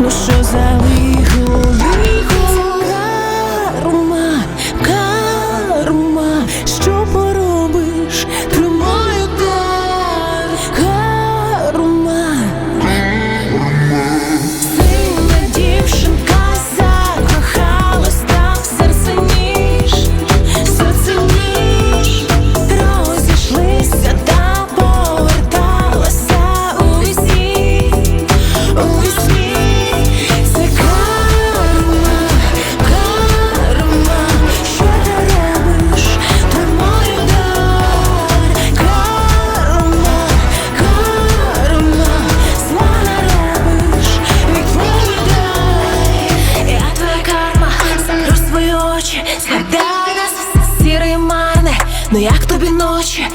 ну що за лихо Ну як тобі ночі?